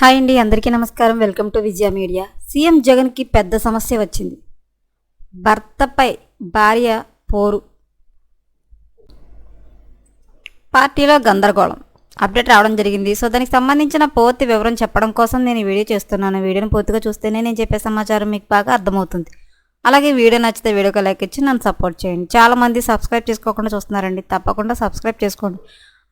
Hi అండి అందరికీ నమస్కారం. Welcome to Vijaya media. CM జగన్కి పెద్ద సమస్య వచ్చింది. భర్తపై భార్య పోరు. పార్టీలో గందరగోళం. అప్డేట్ రావడం జరిగింది. సో దానికి సంబంధించిన పూర్తి వివరం చెప్పడం కోసం నేను వీడియో చేస్తున్నాను. వీడియోని పూర్తిగా చూస్తేనే నేను చెప్పే సమాచారం మీకు బాగా అర్థమవుతుంది. అలాగే వీడియో నచ్చితే వీడియోకి లైక్ ఇచ్చి నన్ను సపోర్ట్ చేయండి. చాలామంది సబ్స్క్రైబ్ చేసుకోకుండా చూస్తున్నారండి. తప్పకుండా సబ్స్క్రైబ్ చేసుకోండి.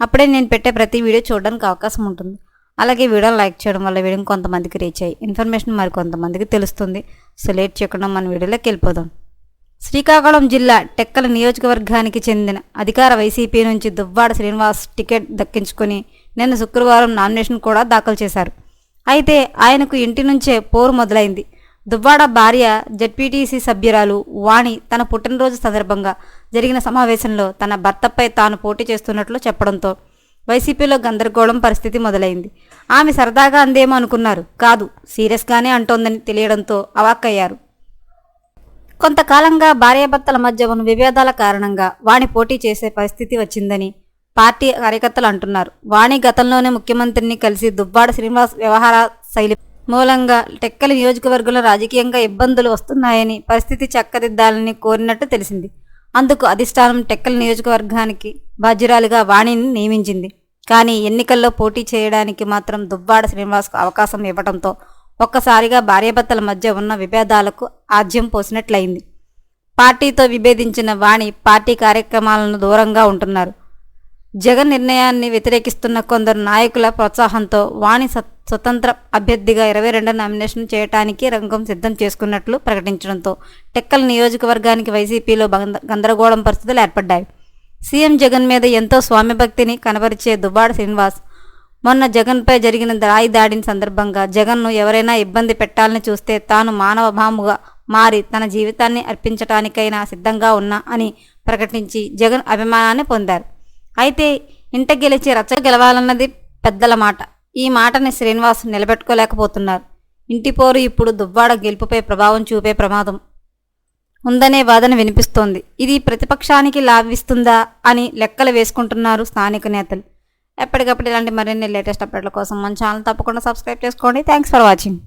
అప్పుడే నేను పెట్టే ప్రతి వీడియో చూడడానికి అవకాశం ఉంటుంది. అలాగే వీడియో లైక్ చేయడం వల్ల వీడియో కొంతమందికి రీచ్ అయ్యి ఇన్ఫర్మేషన్ మరి కొంతమందికి తెలుస్తుంది. సో లేట్ చేయకుండా మన వీడియోలోకి వెళ్ళిపోదాం. శ్రీకాకుళం జిల్లా టెక్కల నియోజకవర్గానికి చెందిన అధికార వైసీపీ నుంచి దువ్వాడ శ్రీనివాస్ టికెట్ దక్కించుకొని నిన్న శుక్రవారం నామినేషన్ కూడా దాఖలు చేశారు. అయితే ఆయనకు ఇంటి నుంచే పోరు మొదలైంది. దువ్వాడ భార్య జడ్పీటీసీ సభ్యురాలు వాణి తన పుట్టినరోజు సందర్భంగా జరిగిన సమావేశంలో తన భర్తపై తాను పోటీ చేస్తున్నట్లు చెప్పడంతో వైసీపీలో గందరగోళం పరిస్థితి మొదలైంది. ఆమె సరదాగా అందేమో అనుకున్నారు. కాదు సీరియస్గానే అంటోందని తెలియడంతో అవాక్కయ్యారు. కొంతకాలంగా భార్యాభర్తల మధ్య ఉన్న విభేదాల కారణంగా వాణి పోటీ చేసే పరిస్థితి వచ్చిందని పార్టీ కార్యకర్తలు అంటున్నారు. వాణి గతంలోనే ముఖ్యమంత్రిని కలిసి దుబ్బాడ శ్రీనివాస్ వ్యవహార శైలి మూలంగా టెక్కలి నియోజకవర్గంలో రాజకీయంగా ఇబ్బందులు వస్తున్నాయని పరిస్థితి చక్కదిద్దాలని కోరినట్టు తెలిసింది. అందుకు అధిష్టానం టెక్కల్ నియోజకవర్గానికి బాధ్యురాలిగా వాణిని నియమించింది. కానీ ఎన్నికల్లో పోటీ చేయడానికి మాత్రం దుబ్బాడ శ్రీనివాస్కు అవకాశం ఇవ్వడంతో ఒక్కసారిగా భార్యాభర్తల మధ్య ఉన్న విభేదాలకు ఆజ్యం పోసినట్లయింది. పార్టీతో విభేదించిన వాణి పార్టీ కార్యక్రమాలను దూరంగా ఉంటున్నారు. జగన్ నిర్ణయాన్ని వ్యతిరేకిస్తున్న కొందరు నాయకుల ప్రోత్సాహంతో వాణి సత్ స్వతంత్ర అభ్యర్థిగా ఇరవై రెండు నామినేషన్ చేయడానికి రంగం సిద్ధం చేసుకున్నట్లు ప్రకటించడంతో టెక్కల్ నియోజకవర్గానికి వైసీపీలో గందరగోళం పరిస్థితులు ఏర్పడ్డాయి. సీఎం జగన్ మీద ఎంతో స్వామిభక్తిని కనబరిచే దుబాడ శ్రీనివాస్ మొన్న జగన్పై జరిగిన రాయి దాడిని సందర్భంగా జగన్ను ఎవరైనా ఇబ్బంది పెట్టాలని చూస్తే తాను మానవ భాముగా మారి తన జీవితాన్ని అర్పించటానికైనా సిద్ధంగా ఉన్నా అని ప్రకటించి జగన్ అభిమానాన్ని పొందారు. అయితే ఇంట గెలిచి రచ్చ గెలవాలన్నది పెద్దల మాట. ఈ మాటని శ్రీనివాస్ నిలబెట్టుకోలేకపోతున్నారు. ఇంటిపోరు ఇప్పుడు దువ్వాడ గెలుపుపై ప్రభావం చూపే ప్రమాదం. ఉందనే వాదన వినిపిస్తోంది. ఇది ప్రతిపక్షానికి లాభిస్తుందా అని లెక్కలు వేసుకుంటున్నారు స్థానిక నేతలు. ఎప్పటికప్పుడు ఇలాంటి మరిన్ని లేటెస్ట్ అప్డేట్ల కోసం మన ఛానల్ తప్పకుండా సబ్స్క్రైబ్ చేసుకోండి. Thanks for watching